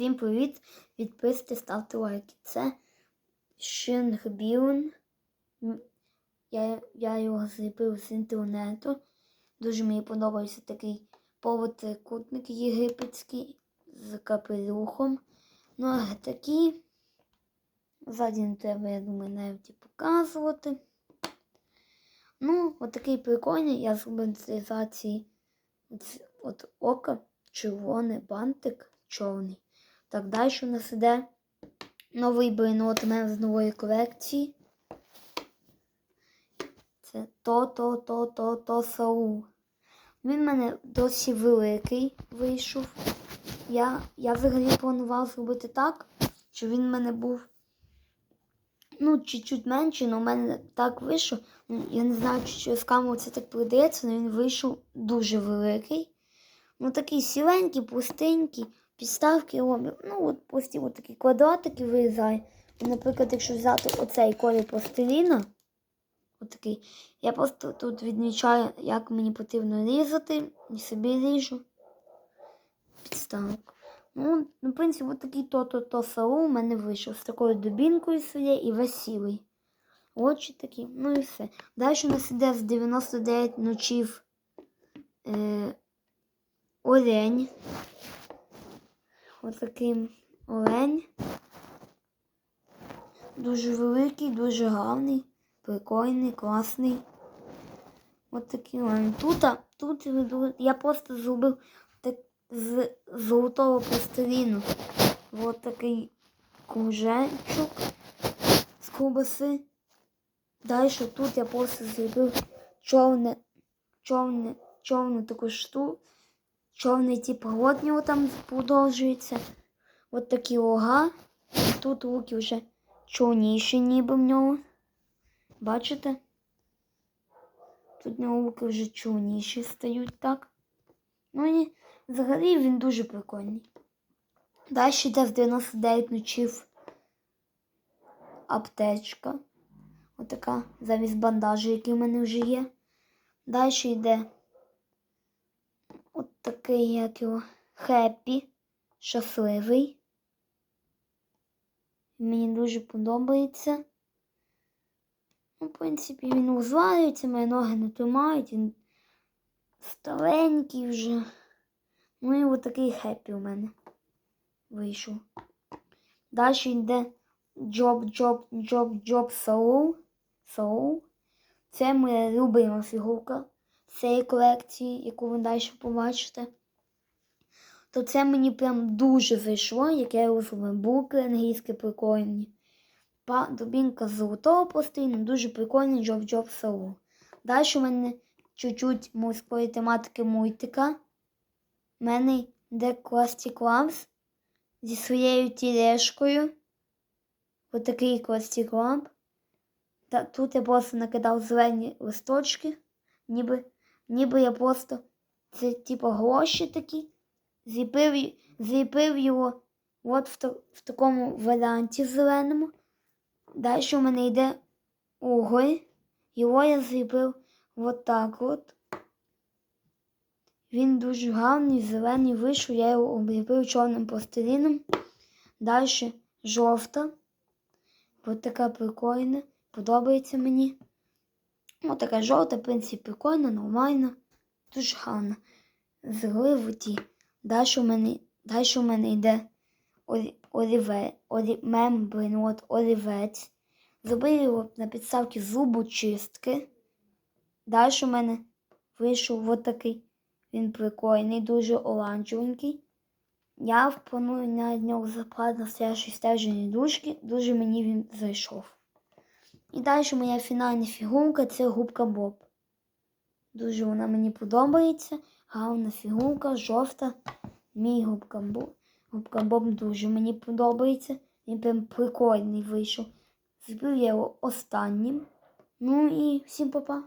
Всім привіт! Підписуйте, ставте лайки. Це Шингбіон. Я, я його зліпив з інтернету. Дуже мені подобається такий полутрикутник єгипетський з капелюхом. Ну, а такі. Ззаді не треба, я думаю, навіть і показувати. Ну, от прикольний. Я зробив стилізації от ока, червоний бантик чорний. Так, далі у нас іде новий блинот у мене з нової колекції. Це то-то-то-то-то Саул. Він в мене досі великий вийшов. Я я взагалі планував зробити так, що він в мене був ну, чуть-чуть менший, але в мене так вийшов. Ну, Я не знаю, чи через камеру це так передається, але він вийшов дуже великий. Ну, такий сіленький, пустенький, підставки роблю. Ну, от прості от такі квадратики вирізаю. Наприклад, якщо взяти оцей колір пластиліна, отакий, я просто тут відмічаю, як мені потрібно різати, і собі ріжу підставку. Ну, в принципі, от такий то-то-то сау у мене вийшов з такою дубінкою своєю і весілий. Очі такі, ну і все. Далі у нас іде з 99 ночів е, олень. Ось такий олень. Дуже великий, дуже гарний, прикольний, класний. Ось такий олень. Тут, тут я просто зробив так, з золотого пластиліну. Ось такий кружечок з ковбаси. Далі тут я просто зробив чорне, чорне, чорну таку штуку. Чорний тип глотнього там продовжується. От такі лога. Тут руки вже чорніші ніби в нього. Бачите? Тут в нього руки вже чорніші стають так. Ну і взагалі він дуже прикольний. Далі йде з 99 ночів аптечка. Отака замість бандажу, який в мене вже є. Далі йде такий, як його, хеппі, щасливий. Мені дуже подобається. Ну, в принципі, він узварюється, мої ноги не тримають, він старенький вже. Ну і от такий хеппі у мене вийшов. Далі йде Джоб, Джоб, Джоб, Джоб Соул. Soul. Це моя любима фігурка цієї колекції, яку ви далі побачите. То це мені прям дуже зайшло, як я зробив. Буки англійські прикольні. Дубінка золотого пластину, дуже прикольний Джоб Джоб Soul. Далі у мене чуть-чуть морської тематики мультика. У мене йде Красті Клабс зі своєю тілешкою. Отакий Красті Клаб. Та тут я просто накидав зелені листочки, ніби ніби я просто це типу гроші такі, зліпив зліпив його от в, в такому варіанті зеленому. Далі у мене йде уголь. Його я зліпив от так от. Він дуже гарний, зелений вийшов, я його обліпив чорним пластиліном. Далі жовта. Ось така прикольна. Подобається мені. Ось така жовта, в принципі, прикольна, нормальна, дуже гарна. Згливоті. Далі у мене далі у мене йде олівець, олі, мембрин, от олівець. Зробив його на підставці зубочистки. Далі у мене вийшов от такий. Він прикольний, дуже оранжевенький. Я планую на нього запад на стежені дужки, дуже мені він зайшов. І далі моя фінальна фігурка це губка Боб. Дуже вона мені подобається. Гарна фігурка, жовта. Мій губка Боб. Губка Боб дуже мені подобається. Він прям прикольний вийшов. Збив я його останнім. Ну і всім па-па.